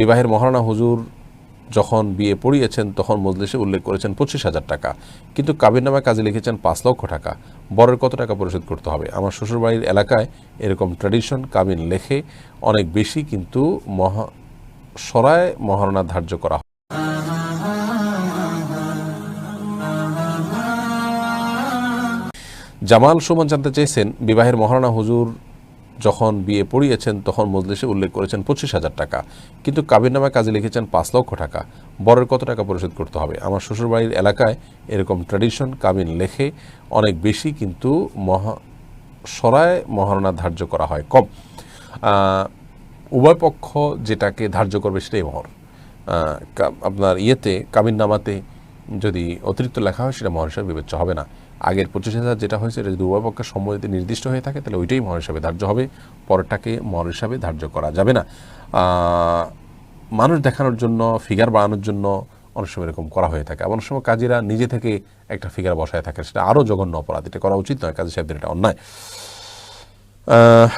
বিবাহের মহারানা হুজুর যখন বিয়ে পড়িয়েছেন, তখন মজলিসে উল্লেখ করেছেন পঁচিশ হাজার টাকা। কিন্তু কাবিরনামায় কাজে লিখেছেন পাঁচ লক্ষ টাকা। বরের কত টাকা পরিশোধ করতে হবে? আমার শ্বশুরবাড়ির এলাকায় এরকম ট্র্যাডিশন কাবিন লেখে অনেক বেশি কিন্তু মহা, সরায় মহারণা ধার্য করা হয়। জামাল সুমন জানতে চেয়েছেন, বিবাহের মহারণা হুজুর যখন বিয়ে পড়িয়েছেন, তখন মজলিসে উল্লেখ করেছেন পঁচিশ হাজার টাকা। কিন্তু কাবিরনামায় কাজে লিখেছেন পাঁচ লক্ষ টাকা। বরের কত টাকা পরিশোধ করতে হবে? আমার শ্বশুরবাড়ির এলাকায় এরকম ট্র্যাডিশন কাবিন লেখে অনেক বেশি, কিন্তু মহা সরায় মহারণা ধার্য করা হয় কম। উভয় পক্ষ যেটাকে ধার্য করবে সেটাই মহর। আপনার ইয়েতে কাবিননামাতে যদি অতিরিক্ত লেখা হয়, সেটা মহর হিসাবে বিবেচ্য হবে না। আগের পঁচিশ হাজার যেটা হয়েছে, এটা যদি উভয় পক্ষের সম্মতিতে নির্দিষ্ট হয়ে থাকে, তাহলে ওইটাই মহর হিসাবে ধার্য হবে। পরেরটাকে মহর হিসাবে ধার্য করা যাবে না। মানুষ দেখানোর জন্য, ফিগার বাড়ানোর জন্য অনেক সময় এরকম করা হয়ে থাকে। অনেক সময় কাজীরা নিজে থেকে একটা ফিগার বসায় থাকে। সেটা আরও জঘন্য অপরাধ। এটা করা উচিত নয়, কাজী সাহেবদের এটা অন্যায়।